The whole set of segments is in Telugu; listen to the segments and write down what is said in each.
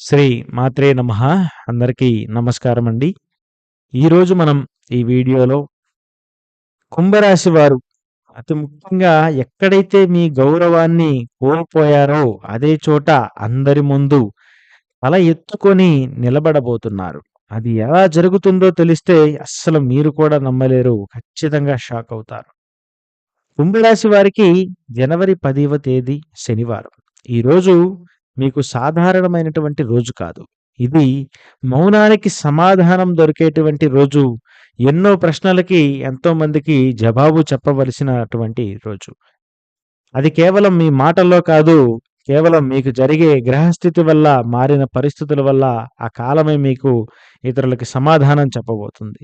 శ్రీ మాత్రే నమ. అందరికీ నమస్కారం అండి ఈరోజు మనం ఈ వీడియోలో కుంభరాశి వారు అతి ముఖ్యంగా ఎక్కడైతే మీ గౌరవాన్ని కోల్పోయారో అదే చోట అందరి ముందు తల ఎత్తుకొని నిలబడబోతున్నారు. అది ఎలా జరుగుతుందో తెలిస్తే అస్సలు మీరు కూడా నమ్మలేరు. ఖచ్చితంగా షాక్ అవుతారు. కుంభరాశి వారికి జనవరి పదివ తేదీ శనివారం. ఈరోజు మీకు సాధారణమైనటువంటి రోజు కాదు. ఇది మౌనానికి సమాధానం దొరికేటువంటి రోజు. ఎన్నో ప్రశ్నలకి ఎంతో మందికి జవాబు చెప్పవలసినటువంటి రోజు. అది కేవలం మీ మాటల్లో కాదు కేవలం మీకు జరిగే గ్రహస్థితి వల్ల మారిన పరిస్థితుల వల్ల ఆ కాలమే మీకు ఇతరులకి సమాధానం చెప్పబోతుంది.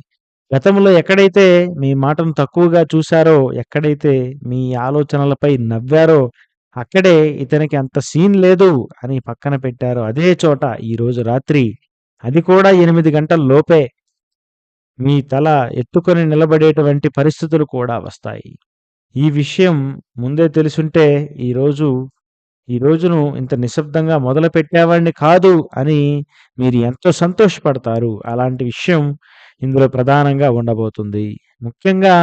గతంలో ఎక్కడైతే మీ మాటను తక్కువగా చూశారో ఎక్కడైతే మీ ఆలోచనలపై నవ్వారో అక్కడే ఇతనికి అంత సీన్ లేదు అని పక్కన పెట్టారు. అదే చోట ఈరోజు రాత్రి అది కూడా ఎనిమిది గంటల లోపే మీ తల ఎత్తుకొని నిలబడేటువంటి పరిస్థితులు కూడా వస్తాయి. ఈ విషయం ముందే తెలుసుంటే ఈరోజు ఈ రోజును ఇంత నిశ్శబ్దంగా మొదలు పెట్టేవాడిని కాదు అని మీరు ఎంతో సంతోషపడతారు. అలాంటి విషయం ఇందులో ప్రధానంగా ఉండబోతుంది. ముఖ్యంగా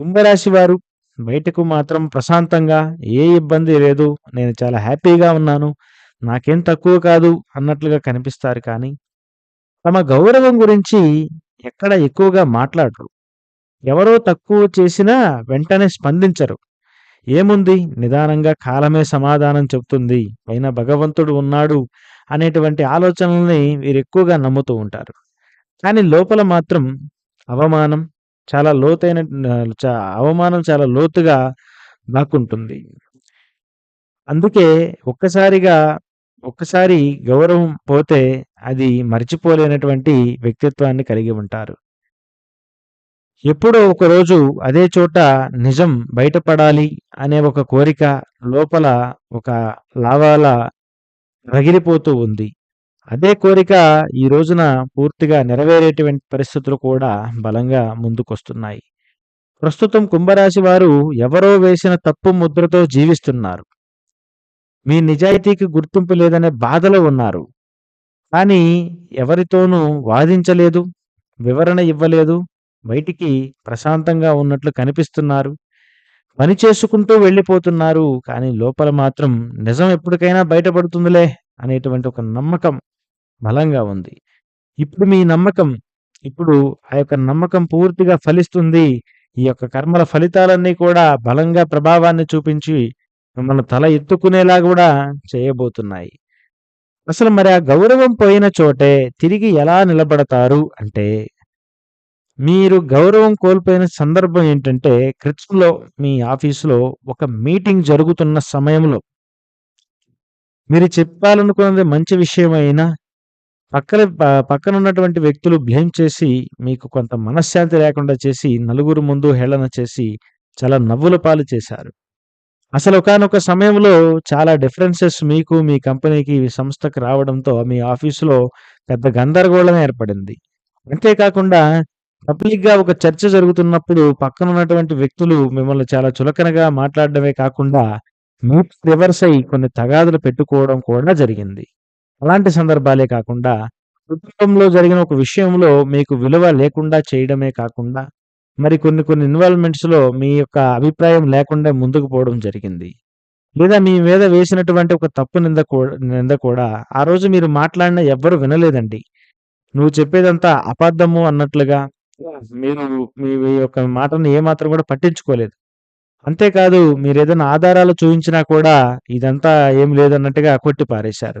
కుంభరాశి వారు బయటకు మాత్రం ప్రశాంతంగా ఏ ఇబ్బంది లేదు నేను చాలా హ్యాపీగా ఉన్నాను నాకేం తక్కువ కాదు అన్నట్లుగా కనిపిస్తారు కానీ తమ గౌరవం గురించి ఎక్కడ ఎక్కువగా మాట్లాడరు. ఎవరో తక్కువ చేసినా వెంటనే స్పందించరు. ఏముంది? నిదానంగా కాలమే సమాధానం చెబుతుంది. పైన భగవంతుడు ఉన్నాడు అనేటువంటి ఆలోచనల్ని వీరు ఎక్కువగా నమ్ముతూ ఉంటారు. కానీ లోపల మాత్రం అవమానం చాలా లోతైన అవమానం చాలా లోతుగా దాక్కుంటుంది అందుకే ఒక్కసారిగా ఒక్కసారి గౌరవం పోతే అది మర్చిపోలేనటువంటి వ్యక్తిత్వాన్ని కలిగి ఉంటారు. ఎప్పుడో ఒకరోజు అదే చోట నిజం బయటపడాలి అనే ఒక కోరిక లోపల ఒక లావాల రగిలిపోతూ ఉంది. అదే కోరిక ఈ రోజున పూర్తిగా నెరవేరేటువంటి పరిస్థితులు కూడా బలంగా ముందుకొస్తున్నాయి. ప్రస్తుతం కుంభరాశి వారు ఎవరో వేసిన తప్పు ముద్రతో జీవిస్తున్నారు. మీ నిజాయితీకి గుర్తింపు లేదనే బాధలో ఉన్నారు. కానీ ఎవరితోనూ వాదించలేదు వివరణ ఇవ్వలేదు బయటికి ప్రశాంతంగా ఉన్నట్లు కనిపిస్తున్నారు. పని చేసుకుంటూ వెళ్ళిపోతున్నారు కానీ లోపల మాత్రం నిజం ఎప్పటికైనా బయటపడుతుందిలే అనేటువంటి ఒక నమ్మకం బలంగా ఉంది. ఇప్పుడు మీ నమ్మకం ఇప్పుడు ఆ యొక్క నమ్మకం పూర్తిగా ఫలిస్తుంది. ఈ యొక్క కర్మల ఫలితాలన్నీ కూడా బలంగా ప్రభావాన్ని చూపించి మిమ్మల్ని తల ఎత్తుకునేలా కూడా చేయబోతున్నాయి. అసలు మరి ఆ గౌరవం పోయిన చోటే తిరిగి ఎలా నిలబడతారు అంటే మీరు గౌరవం కోల్పోయిన సందర్భం ఏంటంటే క్రిప్స్లో మీ ఆఫీసులో ఒక మీటింగ్ జరుగుతున్న సమయంలో మీరు చెప్పాలనుకున్నది మంచి విషయమైనా పక్కన పక్కన ఉన్నటువంటి వ్యక్తులు బ్లేమ్ చేసి మీకు కొంత మనశ్శాంతి లేకుండా చేసి నలుగురు ముందు హేళన చేసి చాలా నవ్వుల పాలు చేశారు. అసలు ఒకానొక సమయంలో చాలా డిఫరెన్సెస్ మీకు మీ కంపెనీకి సంస్థకు రావడంతో మీ ఆఫీసులో పెద్ద గందరగోళం ఏర్పడింది. అంతేకాకుండా పబ్లిక్గా ఒక చర్చ జరుగుతున్నప్పుడు పక్కన ఉన్నటువంటి వ్యక్తులు మిమ్మల్ని చాలా చులకనగా మాట్లాడడమే కాకుండా మీ రివర్స్ అయి కొన్ని తగాదులు పెట్టుకోవడం కూడా జరిగింది. అలాంటి సందర్భాలే కాకుండా కుటుంబంలో జరిగిన ఒక విషయంలో మీకు విలువ లేకుండా చేయడమే కాకుండా మరి కొన్ని కొన్ని ఇన్వాల్వ్మెంట్స్లో మీ యొక్క అభిప్రాయం లేకుండా ముందుకు పోవడం జరిగింది. లేదా మీ మీద వేసినటువంటి ఒక తప్పు నింద కూడా నింద కూడా ఆ రోజు మీరు మాట్లాడిన ఎవ్వరు వినలేదండి. నువ్వు చెప్పేదంతా అబద్ధము అన్నట్లుగా మీరు మీ మీ యొక్క మాటను ఏమాత్రం కూడా పట్టించుకోలేదు. అంతేకాదు మీరు ఏదైనా ఆధారాలు చూపించినా కూడా ఇదంతా ఏం లేదన్నట్టుగా కొట్టి పారేశారు.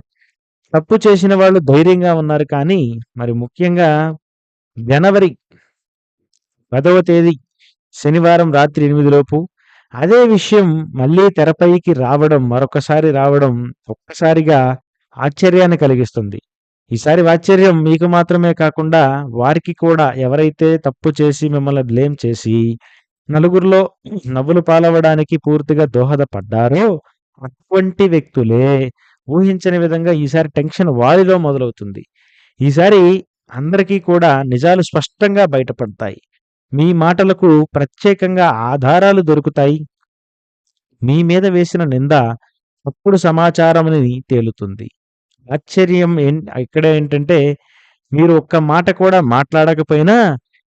తప్పు చేసిన వాళ్ళు ధైర్యంగా ఉన్నారు కానీ మరి ముఖ్యంగా జనవరి పదవ తేదీ శనివారం రాత్రి ఎనిమిది లోపు అదే విషయం మళ్ళీ తెరపైకి రావడం మరొకసారి రావడం ఒక్కసారిగా ఆశ్చర్యాన్ని కలిగిస్తుంది. ఈసారి ఆశ్చర్యం మీకు మాత్రమే కాకుండా వారికి కూడా ఎవరైతే తప్పు చేసి మిమ్మల్ని బ్లేమ్ చేసి నలుగురిలో నవ్వులు పాలవడానికి పూర్తిగా దోహదపడ్డారో అటువంటి వ్యక్తులే ఊహించని విధంగా ఈసారి టెన్షన్ వారిలో మొదలవుతుంది. ఈసారి అందరికీ కూడా నిజాలు స్పష్టంగా బయటపడతాయి. మీ మాటలకు ప్రత్యేకంగా ఆధారాలు దొరుకుతాయి. మీ మీద వేసిన నింద తప్పుడు సమాచారమని తేలుతుంది. ఆశ్చర్యం ఇక్కడ ఏంటంటే మీరు ఒక్క మాట కూడా మాట్లాడకపోయినా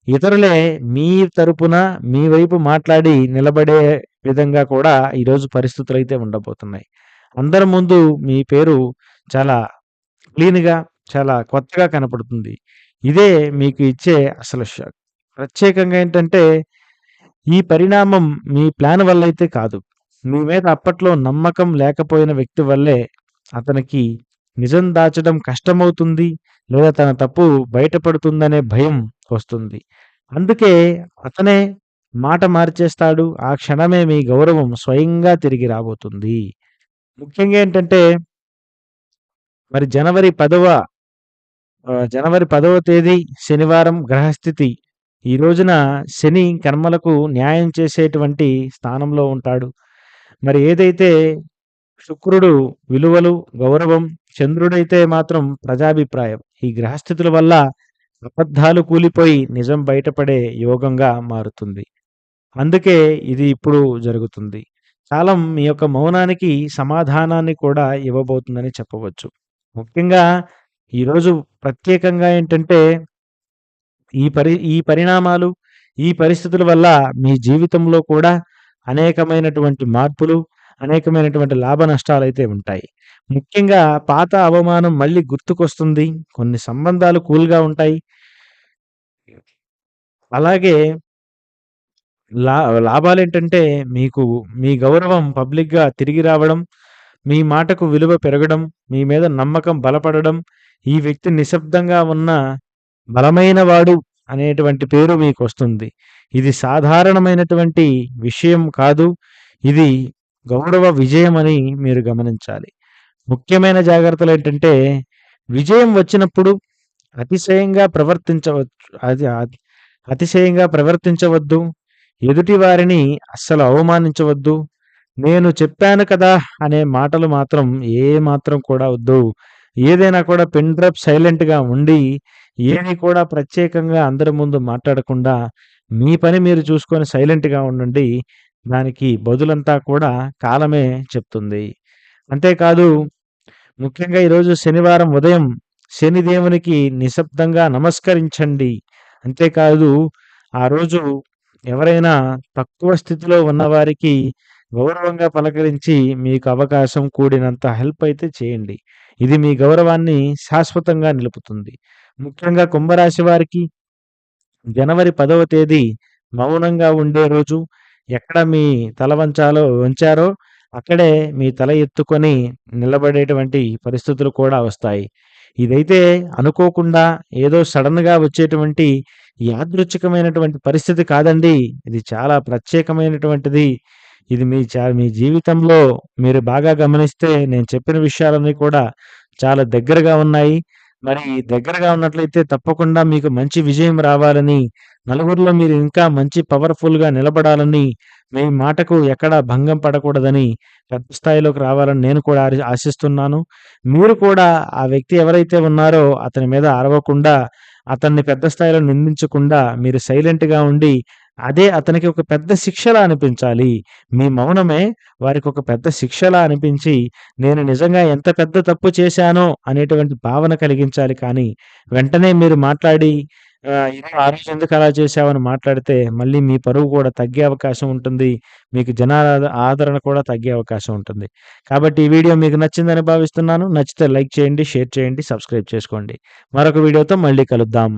ఇతరులే మీ తరపున మీ వైపు మాట్లాడి నిలబడే విధంగా కూడా ఈరోజు పరిస్థితులు అయితే ఉండబోతున్నాయి. అందరి ముందు మీ పేరు చాలా క్లీన్గా చాలా కొత్తగా కనపడుతుంది. ఇదే మీకు ఇచ్చే అసలు షాక్. ప్రత్యేకంగా ఏంటంటే ఈ పరిణామం మీ ప్లాన్ వల్ల అయితే కాదు. మీ మీద అప్పట్లో నమ్మకం లేకపోయిన వ్యక్తి వల్లే అతనికి నిజం దాచడం కష్టమవుతుంది లేదా తన తప్పు బయటపడుతుందనే భయం వస్తుంది. అందుకే అతనే మాట మార్చేస్తాడు ఆ క్షణమే మీ గౌరవం స్వయంగా తిరిగి రాబోతుంది. ముఖ్యంగా ఏంటంటే మరి జనవరి పదవ జనవరి పదవ తేదీ శనివారం గ్రహస్థితి. ఈ రోజున శని కర్మలకు న్యాయం చేసేటువంటి స్థానంలో ఉంటాడు. మరి ఏదైతే శుక్రుడు విలువలు గౌరవం చంద్రుడైతే మాత్రం ప్రజాభిప్రాయం. ఈ గ్రహస్థితుల వల్ల అబద్ధాలు కూలిపోయి నిజం బయటపడే యోగంగా మారుతుంది. అందుకే ఇది ఇప్పుడు జరుగుతుంది. కాలం మీ యొక్క మౌనానికి సమాధానాన్ని కూడా ఇవ్వబోతుందని చెప్పవచ్చు. ముఖ్యంగా ఈరోజు ప్రత్యేకంగా ఏంటంటే ఈ పరి ఈ పరిణామాలు ఈ పరిస్థితుల వల్ల మీ జీవితంలో కూడా అనేకమైనటువంటి మార్పులు అనేకమైనటువంటి లాభ నష్టాలు అయితే ఉంటాయి. ముఖ్యంగా పాత అవమానం మళ్ళీ గుర్తుకొస్తుంది. కొన్ని సంబంధాలు కూల్గా ఉంటాయి. అలాగే లా లాభాలేంటంటే మీకు మీ గౌరవం పబ్లిక్‌గా తిరిగి రావడం, మీ మాటకు విలువ పెరగడం, మీ మీద నమ్మకం బలపడడం, ఈ వ్యక్తి నిశ్శబ్దంగా ఉన్న బలమైనవాడు అనేటువంటి పేరు మీకొస్తుంది. ఇది సాధారణమైనటువంటి విషయం కాదు. ఇది గౌరవ విజయమని మీరు గమనించాలి. ముఖ్యమైన జాగ్రత్తలేంటంటే విజయం వచ్చినప్పుడు అతిశయంగా ప్రవర్తించవచ్చు. అది అతిశయంగా ప్రవర్తించవద్దు. ఎదుటి వారిని అస్సలు అవమానించవద్దు. నేను చెప్పాను కదా! అనే మాటలు మాత్రం ఏ మాత్రం కూడా వద్దు. ఏదైనా కూడా పెన్ డ్రాప్ సైలెంట్‌గా ఉండి, ఏది కూడా ప్రత్యేకంగా అందరి ముందు మాట్లాడకుండా, మీ పని మీరు చూసుకొని సైలెంట్‌గా ఉండండి. దానికి బదులంతా కూడా కాలమే చెప్తుంది. అంతేకాదు ముఖ్యంగా ఈరోజు శనివారం ఉదయం శనిదేవునికి నిశ్శబ్దంగా నమస్కరించండి. అంతేకాదు ఆ రోజు ఎవరైనా తక్కువ స్థితిలో ఉన్నవారికి గౌరవంగా పలకరించి మీకు అవకాశం కూడినంత హెల్ప్ అయితే చేయండి. ఇది మీ గౌరవాన్ని శాశ్వతంగా నిలుపుతుంది. ముఖ్యంగా కుంభరాశి వారికి జనవరి పదవ తేదీ మౌనంగా ఉండే రోజు. ఎక్కడ మీ తల వంచాలో వంచారో అక్కడే మీ తల ఎత్తుకొని నిలబడేటువంటి పరిస్థితులు కూడా వస్తాయి. ఇదైతే అనుకోకుండా ఏదో సడన్గా వచ్చేటువంటి యాదృచ్ఛికమైనటువంటి పరిస్థితి కాదండి. ఇది చాలా ప్రత్యేకమైనటువంటిది. ఇది మీ చా మీ జీవితంలో మీరు బాగా గమనిస్తే నేను చెప్పిన విషయాలన్నీ కూడా చాలా దగ్గరగా ఉన్నాయి. మరి దగ్గరగా ఉన్నట్లయితే తప్పకుండా మీకు మంచి విజయం రావాలని, నలుగురిలో మీరు ఇంకా మంచి పవర్‌ఫుల్‌గా నిలబడాలని, మీ మాటకు ఎక్కడా భంగం పడకూడదని, పెద్ద స్థాయిలోకి రావాలని నేను కూడా ఆశిస్తున్నాను. మీరు కూడా ఆ వ్యక్తి ఎవరైతే ఉన్నారో అతని మీద అరవకుండా, అతన్ని పెద్ద స్థాయిలో నిందించకుండా మీరు సైలెంట్‌గా ఉండి, అదే అతనికి ఒక పెద్ద శిక్షలా అనిపించాలి. మీ మౌనమే వారికి ఒక పెద్ద శిక్షలా అనిపించి, నేను నిజంగా ఎంత పెద్ద తప్పు చేశానో అనేటువంటి భావన కలిగించాలి కానీ, వెంటనే మీరు మాట్లాడి ఆ రోజు ఎందుకు అలా చేశావని" మాట్లాడితే మళ్ళీ మీ పరువు కూడా తగ్గే అవకాశం ఉంటుంది. మీకు జనాల ఆదరణ కూడా తగ్గే అవకాశం ఉంటుంది. కాబట్టి ఈ వీడియో మీకు నచ్చిందని భావిస్తున్నాను. నచ్చితే లైక్ చేయండి, షేర్ చేయండి, సబ్స్క్రైబ్ చేసుకోండి. మరొక వీడియోతో మళ్ళీ కలుద్దాం.